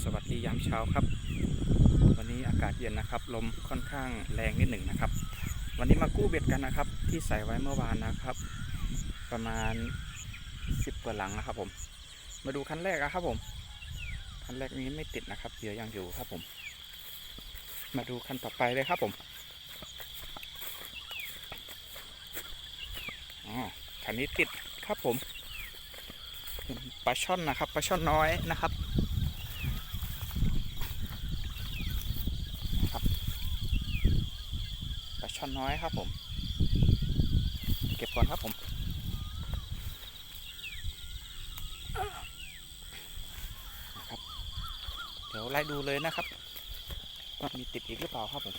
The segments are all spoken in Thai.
สวัสดียามเช้าครับ วันนี้อากาศเย็นนะครับ ลมค่อนข้างแรงนิดหนึ่งนะครับ วันนี้มากู้เบ็ดกันนะครับ ที่ใส่ไว้เมื่อวานนะครับ ประมาณ 10กว่าหลังนะครับ ผม มาดูคันแรกนะครับ ผมคันแรกนี้ไม่ติดนะครับเหยื่อยังอยู่ครับผม มาดูคันต่อไปเลยครับผมอ๋อคันนี้ติดครับผมปลาช่อนนะครับปลาช่อนน้อยนะครับ ปลาช่อนน้อยครับผม เก็บก่อนครับผมครับ เดี๋ยวไล่ดูเลยนะครับว่ามีติดอีกหรือเปล่าครับผม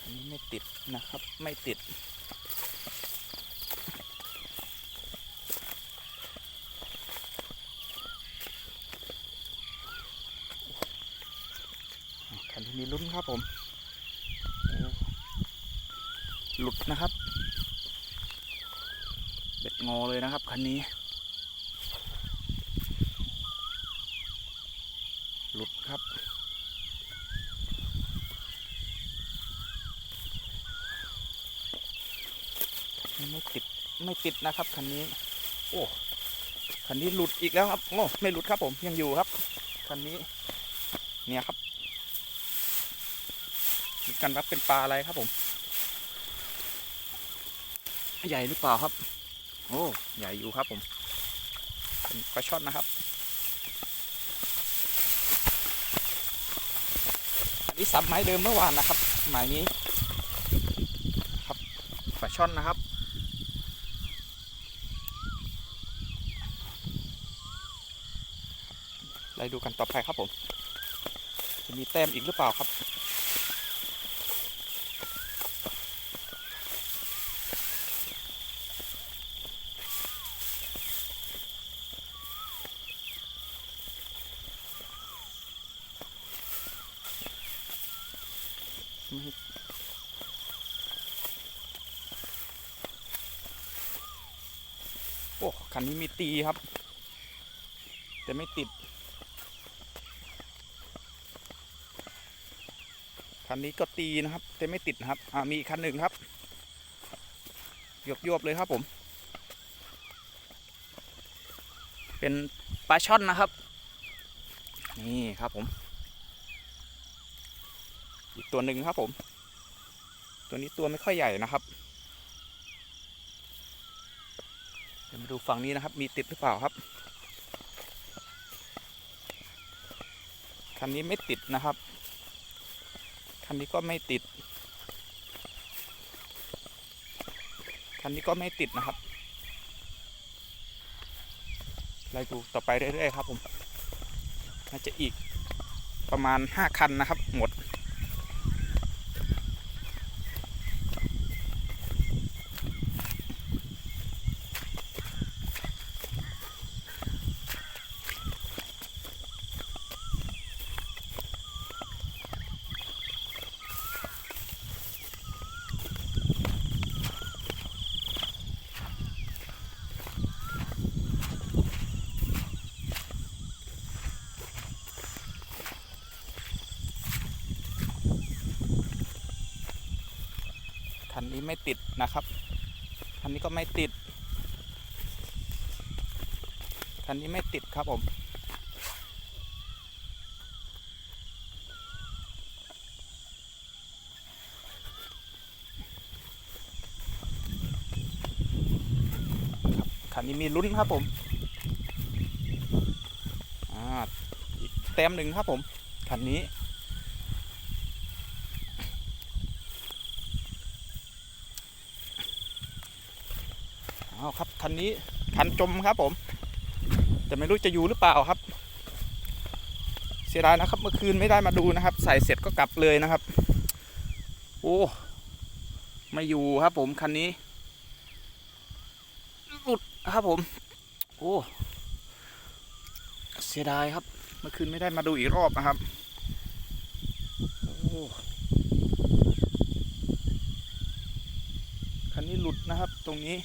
อันนี้ไม่ติดนะครับ ไม่ติด คันที่มีลุ้นครับผมหลุดนะครับเบ็ดงอเลยนะครับคันนี้ หลุดครับไม่ติดไม่ติดนะครับคันนี้ โอ้คันนี้หลุดอีกแล้วครับโอ้ไม่หลุดครับผมยังอยู่ครับคันนี้ เนี่ยครับ ดูกันว่าเป็นปลาอะไรครับผม ใหญ่หรือเปล่าครับ โอ้ใหญ่อยู่ครับผมเป็นปลาช่อนนะครับอันนี้สับไม้เดิมเมื่อวานนะครับหมายนี้ ครับปลาช่อนนะครับไล่ดูกันต่อไปครับผม จะมีแต้มอีกหรือเปล่าครับ โอ้คันนี้มีตีครับ แต่ไม่ติด คันนี้ก็ตีนะครับ แต่ไม่ติดนะครับ อ่ามีอีกคันหนึ่งครับยกยบเลยครับผม เป็นปลาช่อนนะครับ นี่ครับผม อีกตัวหนึ่งครับผม ตัวนี้ตัวไม่ค่อยใหญ่นะครับเดี๋ยวมาดูฝั่งนี้นะครับ มีติดหรือเปล่าครับคันนี้ไม่ติดนะครับคันนี้ก็ไม่ติดคันนี้ก็ไม่ติดนะครับไล่ดูต่อไปเรื่อยๆครับผมน่าจะอีกประมาณ 5 คันนะครับ หมด คันนี้ไม่ติดนะครับ คันนี้ก็ไม่ติด คันนี้ไม่ติดครับผมคันนี้มีลุ้นครับผมอ่าอีกแต้มหนึ่งครับผมคันนี้ อ้าครับคันนี้คันจมครับผม แต่ไม่รู้จะอยู่หรือเปล่าครับ เสียดายนะครับ เมื่อคืนไม่ได้มาดูนะครับ ใส่เสร็จก็กลับเลยนะครับ โอ้ไม่อยู่ครับผมคันนี้หลุดครับผม โอ้เสียดายครับ เมื่อคืนไม่ได้มาดูอีกรอบนะครับโอ้คันนี้หลุดนะครับตรงนี้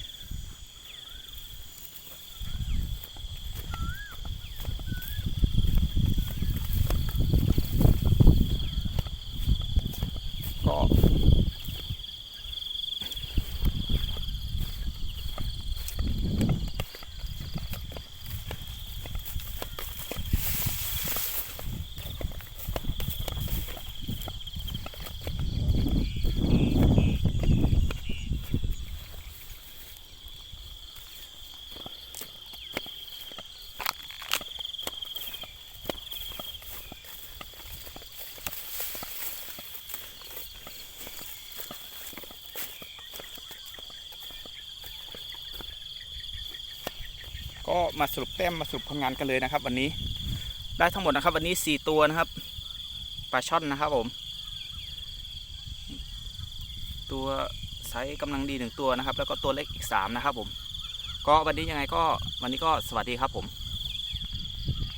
ก็มาสรุปแต้มมาสรุปผลงานกันเลยนะครับ วันนี้ได้ทั้งหมดนะครับ วันนี้ 4 ตัวนะครับปลาช่อนนะครับผม ตัวไซส์กำลังดีหนึ่งตัวนะครับ แล้วก็ตัวเล็กอีก 3 นะครับผม ก็วันนี้ยังไงก็วันนี้ก็สวัสดีครับผม